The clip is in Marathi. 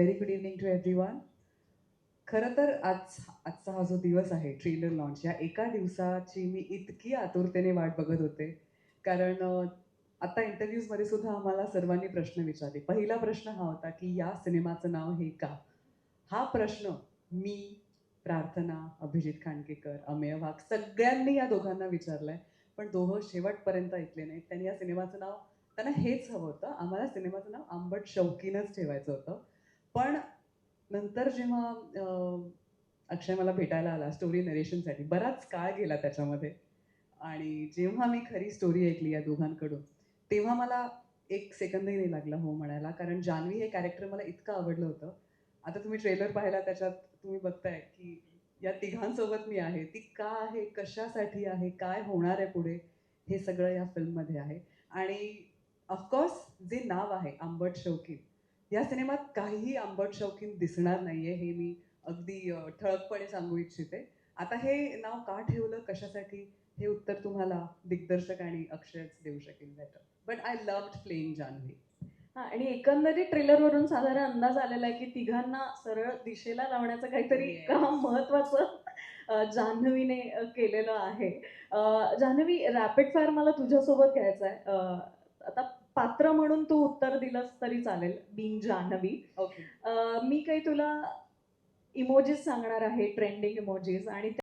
Very good evening to everyone खरं तर आज आजचा हा जो दिवस आहे ट्रेलर लॉन्च या एका दिवसाची मी इतकी आतुरतेने वाट बघत होते. कारण आता इंटरव्ह्यूजमध्ये सुद्धा आम्हाला सर्वांनी प्रश्न विचारले. पहिला प्रश्न हा होता की या सिनेमाचं नाव हे का? हा प्रश्न मी प्रार्थना अभिजित खांडकेकर अमेय वाघ सगळ्यांनी या दोघांना विचारलाय. पण दोघं शेवटपर्यंत ऐकले नाहीत. त्यांनी या सिनेमाचं नाव त्यांना हेच हवं होतं. आम्हाला सिनेमाचं नाव आंबट शौकीनच ठेवायचं होतं. पण नंतर जेव्हा अक्षय मला भेटायला आला स्टोरी नरेशनसाठी बराच काळ गेला त्याच्यामध्ये. आणि जेव्हा मी खरी स्टोरी ऐकली या दोघांकडून तेव्हा मला एक सेकंदही नाही लागला हो म्हणायला. कारण जान्हवी हे कॅरेक्टर मला इतकं आवडलं होतं. आता तुम्ही ट्रेलर पाहिला त्याच्यात तुम्ही बघताय की या तिघांसोबत मी आहे. ती का आहे? कशासाठी आहे? काय होणार आहे पुढे? हे सगळं या फिल्ममध्ये आहे. आणि ऑफकोर्स जे नाव आहे आंबट शौकीन या सिनेमात काहीही आंबट शौकीन दिसणार नाहीये हे मी अगदी ठळकपणे सांगू इच्छिते. आता हे नाव का ठेवलं कशासाठी हे उत्तर तुम्हाला दिग्दर्शक आणि अक्षयच देऊ शकेल better but I loved playing Janhvi हा, आणि एकंदरीत ट्रेलरवरून साधारण अंदाज आलेला आहे की तिघांना सरळ दिशेला लावण्याचं काहीतरी. काम महत्वाचं जान्हवीने केलेलं आहे. जान्हवी रॅपिड फायर मला तुझ्यासोबत घ्यायचं आहे आता पात्र म्हणून तू उत्तर दिलंस तरी चालेल बिंग जान्हवी. मी काही तुला इमोजीस सांगणार आहे ट्रेंडिंग इमोजीस आणि